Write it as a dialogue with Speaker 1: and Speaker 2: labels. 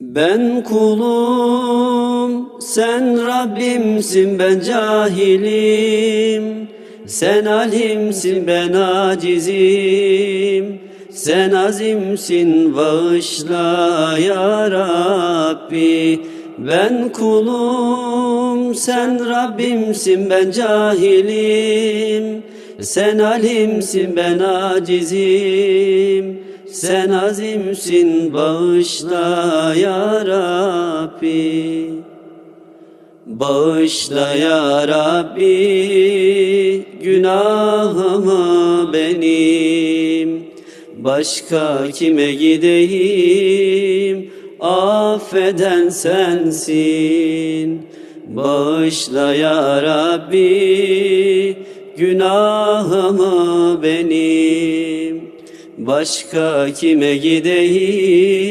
Speaker 1: Ben kulum, sen Rabbimsin ben cahilim. Sen alimsin ben acizim. Sen azimsin bağışla ya Rabbi. Ben kulum, sen Rabbimsin ben cahilim. Sen alimsin ben acizim. Sen azimsin bağışla ya Rabbi. Bağışla ya Rabbi günahımı benim. Başka kime gideyim? Affeden sensin. Bağışla ya Rabbi günahımı benim. Başka kime gideyim?